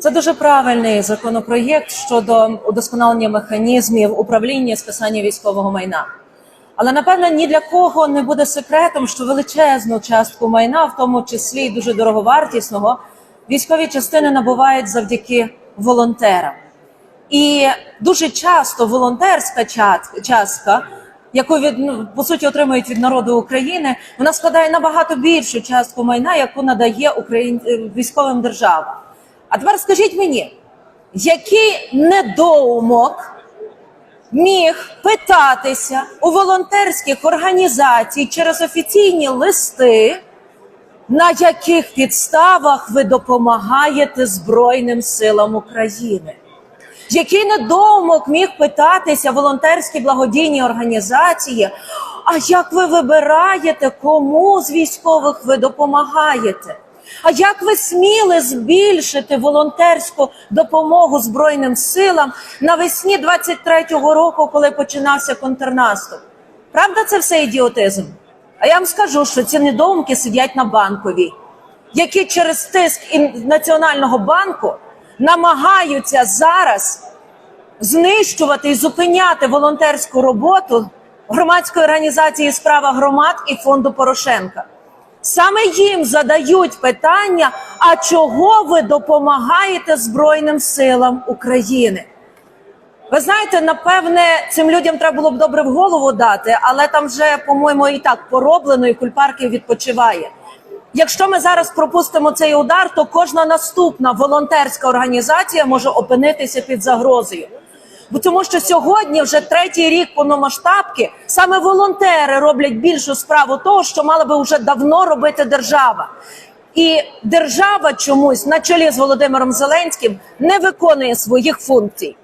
Це дуже правильний законопроєкт щодо удосконалення механізмів управління списання військового майна. Але напевно ні для кого не буде секретом, що величезну частку майна, в тому числі й дуже дороговартісного, військові частини набувають завдяки волонтерам. І дуже часто волонтерська частка, яку від ну, по суті отримують від народу України, вона складає набагато більшу частку майна, яку надає Україн... е, військовим держава. А тепер скажіть мені, який недоумок міг питатися у волонтерських організацій через офіційні листи, на яких підставах ви допомагаєте Збройним силам України? Який недоумок міг питатися волонтерські благодійні організації? А як ви вибираєте, кому з військових ви допомагаєте? А як ви сміли збільшити волонтерську допомогу Збройним силам навесні 23-го року, коли починався контрнаступ? Правда, це все ідіотизм? А я вам скажу, що ці недоумки сидять на банковій, які через тиск Національного банку намагаються зараз знищувати і зупиняти волонтерську роботу громадської організації Справа громад і фонду Порошенка. Саме їм задають питання: а чого ви допомагаєте Збройним силам України? Ви знаєте, напевне, цим людям треба було б добре в голову дати, але там вже, по-моєму, і так пороблено, і кульпарки відпочиває. Якщо ми зараз пропустимо цей удар, то кожна наступна волонтерська організація може опинитися під загрозою. Бо тому, що сьогодні вже третій рік повномасштабки саме волонтери роблять більшу справу того, що мала би вже давно робити держава. І держава чомусь на чолі з Володимиром Зеленським не виконує своїх функцій.